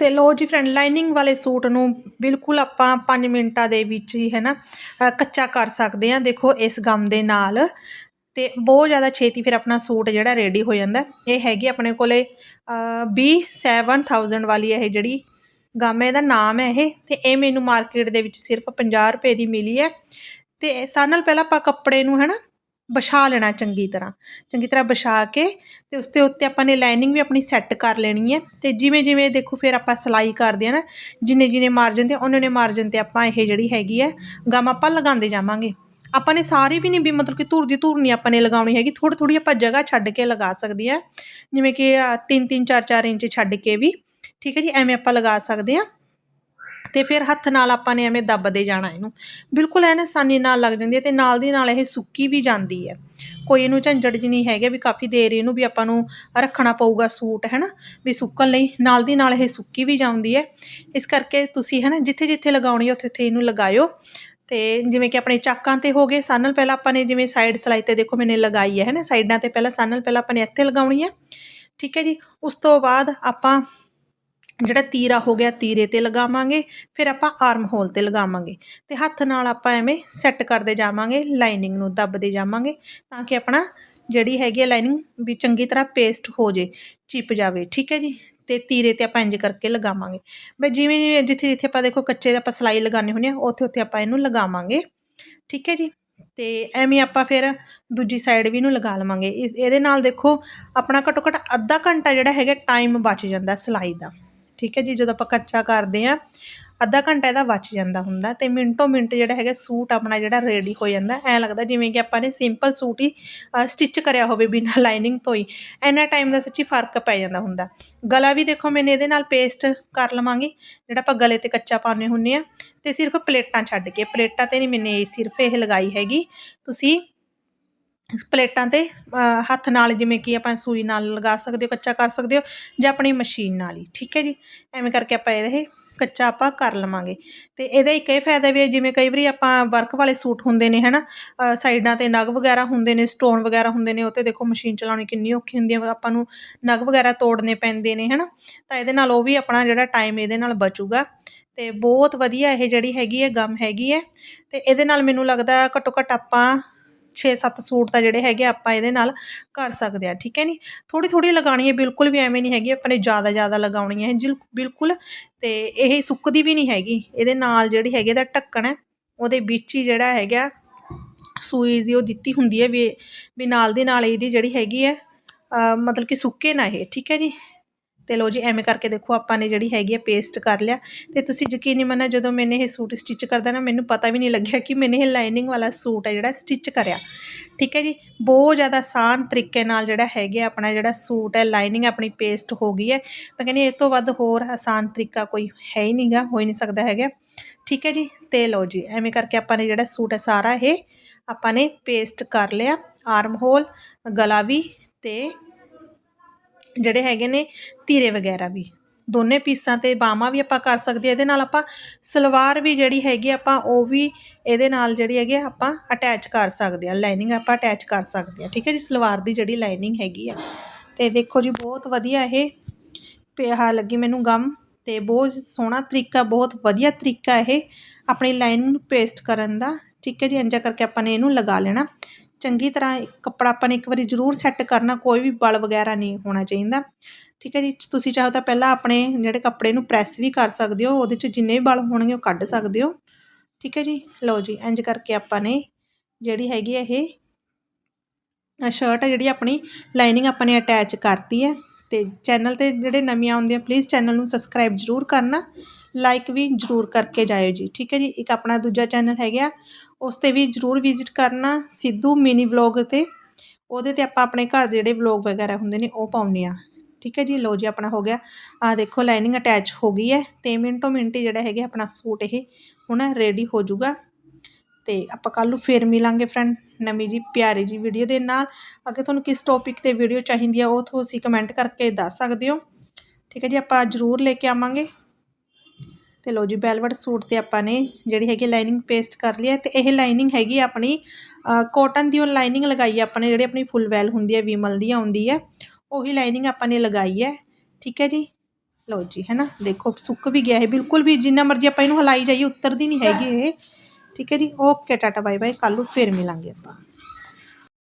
ਤੇ ਲੋ ਜੀ friend lining ਵਾਲੇ ਸੂਟ ਨੂੰ ਬਿਲਕੁਲ ਆਪਾਂ 5 ਮਿੰਟਾਂ ਦੇ ਵਿੱਚ ਹੀ ਹੈ ਨਾ ਕੱਚਾ ਕਰ ਸਕਦੇ ਹਾਂ ਦੇਖੋ ਇਸ ਗਮ ਦੇ ਨਾਲ। ਤੇ ਬਹੁਤ ਜ਼ਿਆਦਾ ਛੇਤੀ ਫਿਰ ਆਪਣਾ ਸੂਟ ਜਿਹੜਾ ਰੈਡੀ ਹੋ ਜਾਂਦਾ। ਇਹ ਹੈਗੀ ਆਪਣੇ ਕੋਲੇ ਅ, 27000 ਵਾਲੀ ਇਹ ਜਿਹੜੀ ਗਮ ਹੈ ਇਹਦਾ ਨਾਮ ਹੈ ਇਹ। ਤੇ ਇਹ ਮੈਨੂੰ ਮਾਰਕੀਟ ਦੇ ਵਿੱਚ ਸਿਰਫ 50 ਰੁਪਏ ਦੀ ਮਿਲੀ ਹੈ। ਤੇ ਸਾਰਿਆਂ ਨਾਲ ਪਹਿਲਾਂ ਆਪਾਂ ਕੱਪੜੇ ਨੂੰ ਹੈ ਨਾ ਵਿਛਾ ਲੈਣਾ ਚੰਗੀ ਤਰ੍ਹਾਂ। ਚੰਗੀ ਤਰ੍ਹਾਂ ਵਿਛਾ ਕੇ ਤੇ ਉਸ ਦੇ ਉੱਤੇ ਆਪਾਂ ਨੇ ਲਾਈਨਿੰਗ ਵੀ ਆਪਣੀ ਸੈੱਟ ਕਰ ਲੈਣੀ ਹੈ ਤੇ ਜਿਵੇਂ ਜਿਵੇਂ ਦੇਖੋ ਫਿਰ ਆਪਾਂ ਸਿਲਾਈ ਕਰਦੇ ਆ ਨਾ, ਜਿੰਨੇ ਜਿੰਨੇ ਮਾਰਜਨ ਤੇ ਉਹਨੇ ਉਹਨੇ ਮਾਰਜਨ ਤੇ ਆਪਾਂ ਇਹ ਜਿਹੜੀ ਹੈਗੀ ਹੈ, ਗਮ ਆਪਾਂ ਲਗਾਉਂਦੇ ਜਾਵਾਂਗੇ। ਆਪਾਂ ਨੇ ਸਾਰੀ ਵੀ ਨਹੀਂ ਵੀ ਮਤਲਬ ਕਿ ਧੂਰ ਦੀ ਧੂਰ ਨਹੀਂ ਆਪਾਂ ਨੇ ਲਗਾਉਣੀ ਹੈਗੀ ਥੋੜੀ ਥੋੜੀ ਆਪਾਂ ਜਗ੍ਹਾ ਛੱਡ ਕੇ ਲਗਾ ਸਕਦੇ ਆ ਜਿਵੇਂ ਕਿ 3 3 4 4 ਇੰਚ ਛੱਡ ਕੇ ਵੀ, ਠੀਕ ਹੈ ਜੀ, ਐਵੇਂ ਆਪਾਂ ਲਗਾ ਸਕਦੇ ਆ ਤੇ ਫਿਰ ਹੱਥ ਨਾਲ ਆਪਾਂ ਨੇ ਐਵੇਂ ਦੱਬਦੇ ਜਾਣਾ ਇਹਨੂੰ। ਬਿਲਕੁਲ ਐਨ ਆਸਾਨੀ ਨਾਲ ਲੱਗ ਜਾਂਦੀ ਹੈ ਤੇ ਨਾਲ ਦੀ ਨਾਲ ਇਹ ਸੁੱਕੀ ਵੀ ਜਾਂਦੀ ਹੈ। ਕੋਈ ਇਹਨੂੰ ਝੰਜੜ ਜੀ ਨਹੀਂ ਹੈਗੇ ਵੀ ਕਾਫੀ ਦੇਰ ਇਹਨੂੰ ਵੀ ਆਪਾਂ ਨੂੰ ਰੱਖਣਾ ਪਊਗਾ ਸੂਟ, ਹੈ ਨਾ? ਵੀ ਸੁੱਕਣ ਲਈ ਨਾਲ ਦੀ ਨਾਲ ਇਹ ਸੁੱਕੀ ਵੀ ਜਾਂਦੀ ਹੈ। ਇਸ ਕਰਕੇ ਤੁਸੀਂ, ਹੈ ਨਾ, ਜਿੱਥੇ ਜਿੱਥੇ ਲਗਾਉਣੀ ਹੈ ਉੱਥੇ ਉੱਥੇ ਇਹਨੂੰ ਲਗਾਇਓ। ਤੇ ਜਿਵੇਂ ਕਿ ਆਪਣੇ ਚਾਕਾਂ ਤੇ ਹੋ ਗਏ ਸਾਨਲ ਪਹਿਲਾਂ ਆਪਾਂ ਨੇ ਜਿਵੇਂ ਸਾਈਡ ਸਲਾਈ ਤੇ ਦੇਖੋ ਮੈਨੇ ਲਗਾਈ ਹੈ ਹੈ ਨਾ? ਸਾਈਡਾਂ ਤੇ ਪਹਿਲਾਂ ਸਾਨਲ ਪਹਿਲਾਂ ਆਪਾਂ ਨੇ ਇੱਥੇ ਲਗਾਉਣੀ ਹੈ। ਠੀਕ ਹੈ ਜੀ, ਉਸ ਤੋਂ ਬਾਅਦ ਆਪਾਂ ਜਿਹੜਾ ਤੀਰਾ ਹੋ ਗਿਆ, ਤੀਰੇ ਤੇ ਲਗਾਵਾਂਗੇ, ਫਿਰ ਆਪਾਂ ਆਰਮ ਹੋਲ ਤੇ ਲਗਾਵਾਂਗੇ ਤੇ ਹੱਥ ਨਾਲ ਆਪਾਂ ਐਵੇਂ ਸੈੱਟ ਕਰਦੇ ਜਾਵਾਂਗੇ ਲਾਈਨਿੰਗ ਨੂੰ ਦੱਬਦੇ ਜਾਵਾਂਗੇ ਤਾਂ ਕਿ ਆਪਣਾ ਜਿਹੜੀ ਹੈਗੀ ਹੈ ਲਾਈਨਿੰਗ ਵੀ ਚੰਗੀ ਤਰ੍ਹਾਂ ਪੇਸਟ ਹੋ ਜੇ, ਚਿਪ ਜਾਵੇ, ਠੀਕ ਹੈ ਜੀ? ਤੇ ਤੀਰੇ ਤੇ ਆਪਾਂ ਇੰਜ ਕਰਕੇ ਲਗਾਵਾਂਗੇ। ਬਈ ਜਿਵੇਂ ਜਿਵੇਂ ਜਿੱਥੇ ਜਿੱਥੇ ਆਪਾਂ ਦੇਖੋ ਕੱਚੇ ਦਾ ਆਪਾਂ ਸਲਾਈ ਲਗਾਉਣੀ ਹੁੰਦੀ ਆ ਉੱਥੇ ਉੱਥੇ ਆਪਾਂ ਇਹਨੂੰ ਲਗਾਵਾਂਗੇ, ਠੀਕ ਹੈ ਜੀ? ਤੇ ਐਵੇਂ ਆਪਾਂ ਫਿਰ ਦੂਜੀ ਸਾਈਡ ਵੀ ਇਹਨੂੰ ਲਗਾ ਲਵਾਂਗੇ। ਇਸ- ਇਹਦੇ ਨਾਲ ਦੇਖੋ ਆਪਣਾ ਘੱਟੋ ਘੱਟ ਅੱਧਾ ਘੰਟਾ ਜਿਹੜਾ ਹੈਗਾ ਟਾਈਮ ਬਚ ਜਾਂਦਾ ਸਿਲਾਈ ਦਾ। ਠੀਕ ਹੈ ਜੀ, ਜਦੋਂ ਆਪਾਂ ਕੱਚਾ ਕਰਦੇ ਆ ਅੱਧਾ ਘੰਟਾ ਇਹਦਾ ਬਚ ਜਾਂਦਾ ਹੁੰਦਾ ਤੇ ਮਿੰਟੋ ਮਿੰਟ ਜਿਹੜਾ ਹੈਗਾ ਸੂਟ ਆਪਣਾ ਜਿਹੜਾ ਰੈਡੀ ਹੋ ਜਾਂਦਾ। ਐ ਲੱਗਦਾ ਜਿਵੇਂ ਕਿ ਆਪਾਂ ਨੇ ਸਿੰਪਲ ਸੂਟ ਹੀ ਸਟਿਚ ਕਰਿਆ ਹੋਵੇ ਬਿਨਾਂ ਲਾਈਨਿੰਗ ਤੋਂ ਹੀ ਇੰਨਾ ਟਾਈਮ ਦਾ ਸੱਚੀ ਫ਼ਰਕ ਪੈ ਜਾਂਦਾ ਹੁੰਦਾ। ਗਲਾ ਵੀ ਦੇਖੋ ਮੈਨੇ ਇਹਦੇ ਨਾਲ ਪੇਸਟ ਕਰ ਲਵਾਂਗੀ, ਜਿਹੜਾ ਆਪਾਂ ਗਲੇ ਤੇ ਕੱਚਾ ਪਾਉਂਦੇ ਹੁੰਨੇ ਆ ਤੇ ਸਿਰਫ ਪਲੇਟਾਂ ਛੱਡ ਕੇ, ਪਲੇਟਾਂ ਤੇ ਨਹੀਂ ਮੈਨੇ ਸਿਰਫ ਇਹ ਲਗਾਈ ਹੈਗੀ। ਤੁਸੀਂ ਪਲੇਟਾਂ ਤੇ ਹੱਥ ਨਾਲ ਜਿਵੇਂ ਕਿ ਆਪਾਂ ਸੂਈ ਨਾਲ ਲਗਾ ਸਕਦੇ ਹੋ ਕੱਚਾ ਕਰ ਸਕਦੇ ਹੋ ਜਾਂ ਆਪਣੀ ਮਸ਼ੀਨ ਨਾਲ ਹੀ ਠੀਕ ਹੈ ਜੀ? ਐਵੇਂ ਕਰਕੇ ਆਪਾਂ ਇਹ ਕੱਚਾ ਆਪਾਂ ਕਰ ਲਵਾਂਗੇ। ਤੇ ਇਹਦਾ ਇੱਕ ਇਹ ਫਾਇਦਾ ਵੀ ਹੈ ਜਿਵੇਂ ਕਈ ਵਾਰੀ ਆਪਾਂ ਵਰਕ ਵਾਲੇ ਸੂਟ ਹੁੰਦੇ ਨੇ ਹਨਾ ਅ, ਸਾਈਡਾਂ ਤੇ ਨਗ ਵਗੈਰਾ ਹੁੰਦੇ ਨੇ ਸਟੋਨ ਵਗੈਰਾ ਹੁੰਦੇ ਨੇ ਉਹ ਤੇ ਦੇਖੋ ਮਸ਼ੀਨ ਚਲਾਉਣੀ ਕਿੰਨੀ ਔਖੀ ਹੁੰਦੀ ਹੈ ਆਪਾਂ ਨੂੰ ਨਗ ਵਗੈਰਾ ਤੋੜਨੇ ਪੈਂਦੇ ਨੇ ਹਨਾ। ਤਾਂ ਇਹਦੇ ਨਾਲ ਉਹ ਵੀ ਆਪਣਾ ਜਿਹੜਾ ਟਾਈਮ ਇਹਦੇ ਨਾਲ ਬਚੂਗਾ। ਤੇ ਬਹੁਤ ਵਧੀਆ ਇਹ ਜਿਹੜੀ ਹੈਗੀ ਹੈ ਗਮ ਹੈਗੀ ਹੈ। ਤੇ ਇਹਦੇ ਨਾਲ ਮੈਨੂੰ ਲੱਗਦਾ ਘੱਟੋ ਘੱਟ ਆਪਾਂ 6-7 ਸੂਟ ਤਾਂ ਜਿਹੜੇ ਹੈਗੇ ਆਪਾਂ ਇਹਦੇ ਨਾਲ ਕਰ ਸਕਦੇ ਆ, ਠੀਕ ਹੈ ਨਹੀਂ ਥੋੜੀ ਥੋੜੀ ਲਗਾਉਣੀ ਹੈ, ਬਿਲਕੁਲ ਵੀ ਐਵੇਂ ਨਹੀਂ ਹੈਗੀ, ਆਪਾਂ ਨੇ ਜ਼ਿਆਦਾ ਜ਼ਿਆਦਾ ਲਗਾਉਣੀ ਹੈ, ਜਿਲ- ਬਿਲਕੁਲ, ਤੇ ਇਹ ਸੁੱਕਦੀ ਵੀ ਨਹੀਂ ਹੈਗੀ, ਇਹਦੇ ਨਾਲ ਜਿਹੜੀ ਹੈਗੀ ਇਹਦਾ ਢੱਕਣ ਹੈ ਉਹਦੇ ਵਿੱਚ ਹੀ ਜਿਹੜਾ ਹੈਗਾ, ਸੂਈ ਦੀ ਉਹ ਦਿੱਤੀ ਹੁੰਦੀ ਹੈ ਵੀ ਵੀ ਨਾਲ ਦੀ ਨਾਲ ਇਹਦੀ ਜਿਹੜੀ ਹੈਗੀ ਹੈ ਮਤਲਬ ਕਿ ਸੁੱਕੇ ਨਾ ਇਹ, ਠੀਕ ਹੈ ਜੀ? ਤੇ ਲੋ ਜੀ, ਐਵੇਂ ਕਰਕੇ ਦੇਖੋ ਆਪਾਂ ਨੇ ਜਿਹੜੀ ਹੈਗੀ ਹੈ ਪੇਸਟ ਕਰ ਲਿਆ। ਤੇ ਤੁਸੀਂ ਯਕੀਨੀ ਨਹੀਂ ਮੰਨਣਾ, ਜਦੋਂ ਮੈਨੇ ਇਹ ਸੂਟ ਸਟਿਚ ਕਰਦਾ ਨਾ, ਮੈਨੂੰ ਪਤਾ ਵੀ ਨਹੀਂ ਲੱਗਿਆ ਕਿ ਮੈਨੇ ਇਹ ਲਾਈਨਿੰਗ ਵਾਲਾ ਸੂਟ ਹੈ ਜਿਹੜਾ ਸਟਿਚ ਕਰਿਆ। ਠੀਕ ਹੈ ਜੀ? ਬਹੁਤ ਜ਼ਿਆਦਾ ਆਸਾਨ ਤਰੀਕੇ ਨਾਲ ਜਿਹੜਾ ਹੈਗਾ ਆਪਣਾ ਜਿਹੜਾ ਸੂਟ ਹੈ ਲਾਈਨਿੰਗ ਆਪਣੀ ਪੇਸਟ ਹੋ ਗਈ ਹੈ। ਮੈਂ ਕਹਿੰਦੀ ਇਹ ਤੋਂ ਵੱਧ ਹੋਰ ਆਸਾਨ ਤਰੀਕਾ ਕੋਈ ਹੈ ਹੀ ਨਹੀਂਗਾ ਹੋ ਹੀ ਨਹੀਂ ਸਕਦਾ ਹੈਗਾ। ਠੀਕ ਹੈ ਜੀ? ਤੇ ਲੋ ਜੀ, ਐਵੇਂ ਕਰਕੇ ਆਪਾਂ ਨੇ ਜਿਹੜਾ ਸੂਟ ਹੈ, ਸਾਰਾ ਇਹ ਆਪਾਂ ਨੇ ਪੇਸਟ ਕਰ ਲਿਆ। ਆਰਮ ਹੋਲ ਗਲਾ ਵੀ ਤੇ ਜਿਹੜੇ ਹੈਗੇ ਨੇ ਧੀਰੇ ਵਗੈਰਾ ਵੀ। ਦੋਨੇ ਪੀਸਾਂ ਤੇ ਬਾਹਾਂ ਵੀ ਆਪਾਂ ਕਰ ਸਕਦੇ ਹਾਂ ਇਹਦੇ ਨਾਲ ਆਪਾਂ ਸਲਵਾਰ ਵੀ ਜਿਹੜੀ ਹੈਗੀ ਆਪਾਂ ਉਹ ਵੀ ਇਹਦੇ ਨਾਲ ਜਿਹੜੀ ਹੈਗੀ ਆ, ਆਪਾਂ ਅਟੈਚ ਕਰ ਸਕਦੇ ਆ। ਲਾਈਨਿੰਗ ਆਪਾਂ ਅਟੈਚ ਕਰ ਸਕਦੇ ਆ। ਠੀਕ ਹੈ ਜੀ ਸਲਵਾਰ ਦੀ ਜਿਹੜੀ ਲਾਈਨਿੰਗ ਹੈਗੀ ਆ। ਤੇ ਦੇਖੋ ਜੀ ਬਹੁਤ ਵਧੀਆ ਇਹ ਪਿਆ ਲੱਗੀ ਮੈਨੂੰ ਗਮ ਤੇ ਬਹੁਤ ਸੋਹਣਾ ਤਰੀਕਾ ਬਹੁਤ ਵਧੀਆ ਤਰੀਕਾ ਇਹ ਆਪਣੀ ਲਾਈਨਿੰਗ ਨੂੰ ਪੇਸਟ ਕਰਨ ਦਾ। ਠੀਕ ਹੈ ਜੀ ਇੰਜਾ ਕਰਕੇ ਆਪਾਂ ਨੇ ਇਹਨੂੰ ਲਗਾ ਲੈਣਾ। ਚੰਗੀ ਤਰ੍ਹਾਂ ਕੱਪੜਾ ਆਪਾਂ ਨੇ ਇੱਕ ਵਾਰੀ ਜ਼ਰੂਰ ਸੈੱਟ ਕਰਨਾ, ਕੋਈ ਵੀ ਬਲ ਵਗੈਰਾ ਨਹੀਂ ਹੋਣਾ ਚਾਹੀਦਾ। ਠੀਕ ਹੈ ਜੀ, ਤੁਸੀਂ ਚਾਹੋ ਤਾਂ ਪਹਿਲਾਂ ਆਪਣੇ ਜਿਹੜੇ ਕੱਪੜੇ ਨੂੰ ਪ੍ਰੈਸ ਵੀ ਕਰ ਸਕਦੇ ਹੋ, ਉਹਦੇ 'ਚ ਜਿੰਨੇ ਵੀ ਬਲ ਹੋਣਗੇ ਉਹ ਕੱਢ ਸਕਦੇ ਹੋ। ਠੀਕ ਹੈ ਜੀ, ਲਓ ਜੀ ਇੰਜ ਕਰਕੇ ਆਪਾਂ ਨੇ ਜਿਹੜੀ ਹੈਗੀ ਹੈ ਇਹ ਸ਼ਰਟ ਹੈ ਜਿਹੜੀ ਆਪਣੀ ਲਾਈਨਿੰਗ ਆਪਾਂ ਨੇ ਅਟੈਚ ਕਰਤੀ ਹੈ। ਤੇ ਚੈਨਲ ਤੇ ਜਿਹੜੇ ਨਵੀਆਂ ਆਉਂਦੀਆਂ ਪਲੀਜ਼ ਚੈਨਲ ਨੂੰ ਸਬਸਕ੍ਰਾਈਬ ਜ਼ਰੂਰ ਕਰਨਾ। ਲਾਈਕ ਵੀ ਜ਼ਰੂਰ ਕਰਕੇ ਜਾਇਓ ਜੀ। ਠੀਕ ਹੈ ਜੀ, ਇੱਕ ਆਪਣਾ ਦੂਜਾ ਚੈਨਲ ਹੈਗਾ। ਉਸ ਤੇ ਵੀ ਜ਼ਰੂਰ ਵਿਜ਼ਿਟ ਕਰਨਾ, ਸਿੱਧੂ ਮਿਨੀ ਵਲੌਗ ਤੇ। ਉਹਦੇ ਤੇ ਆਪਾਂ ਆਪਣੇ ਘਰ ਦੇ ਜਿਹੜੇ ਵਲੌਗ ਵਗੈਰਾ ਹੁੰਦੇ ਨੇ, ਉਹ ਪਾਉਂਦੇ ਆ ਠੀਕ ਹੈ ਜੀ? ਲੋ ਜੀ, ਆਪਣਾ ਹੋ ਗਿਆ। ਆ ਦੇਖੋ ਲਾਈਨਿੰਗ ਅਟੈਚ ਹੋ ਗਈ ਹੈ। ਤੇ ਮਿੰਟੋ ਮਿੰਟ ਹੀ ਜਿਹੜਾ ਹੈਗਾ ਆਪਣਾ ਸੂਟ ਇਹ ਹੁਣ ਰੈਡੀ ਹੋ ਜਾਊਗਾ। ਤੇ ਆਪਾਂ ਕੱਲ ਨੂੰ ਫੇਰ ਮਿਲਾਂਗੇ ਫਰੈਂਡ ਨਵੀਂ ਜੀ, ਪਿਆਰੀ ਜੀ ਵੀਡੀਓ ਦੇ ਨਾਲ। ਅੱਗੇ ਤੁਹਾਨੂੰ ਕਿਸ ਟੌਪਿਕ ਤੇ ਵੀਡੀਓ ਚਾਹੀਦੀ ਆ, ਉਹ ਤੁਸੀਂ ਕਮੈਂਟ ਕਰਕੇ ਦੱਸ ਸਕਦੇ ਹੋ। ਠੀਕ ਹੈ ਜੀ? ਆਪਾਂ ਜ਼ਰੂਰ ਲੈ ਕੇ ਆਵਾਂਗੇ। ਤੇ ਲੋ ਜੀ, ਬੈਲਵਟ ਸੂਟ ਤੇ ਆਪਾਂ ਨੇ ਜਿਹੜੀ ਹੈਗੀ ਲਾਈਨਿੰਗ ਪੇਸਟ ਕਰ ਲਈ ਹੈ ਤੇ ਇਹ ਲਾਈਨਿੰਗ ਹੈਗੀ ਆਪਣੀ ਕਾਟਨ ਦੀ ਉਹ ਲਾਈਨਿੰਗ ਲਗਾਈ ਹੈ ਆਪਾਂ ਨੇ, ਜਿਹੜੀ ਆਪਣੀ ਫੁੱਲ ਵੈਲ ਹੁੰਦੀ ਹੈ, ਵਿਮਲ ਦੀ ਆਉਂਦੀ ਹੈ, ਉਹੀ ਲਾਈਨਿੰਗ ਆਪਾਂ ਨੇ ਲਗਾਈ ਹੈ, ਠੀਕ ਹੈ ਜੀ? ਲਓ ਜੀ ਹੈ ਨਾ ਦੇਖੋ, ਸੁੱਕ ਵੀ ਗਿਆ ਇਹ, ਬਿਲਕੁਲ ਵੀ ਜਿੰਨਾ ਮਰਜ਼ੀ ਆਪਾਂ ਇਹਨੂੰ ਹਲਾਈ ਜਾਈਏ, ਉੱਤਰਦੀ ਨਹੀਂ ਹੈਗੀ ਇਹ, ਠੀਕ ਹੈ ਜੀ? ਓਕੇ ਟਾਟਾ ਬਾਏ ਬਾਏ ਕੱਲ ਨੂੰ ਫੇਰ ਮਿਲਾਂਗੇ ਆਪਾਂ।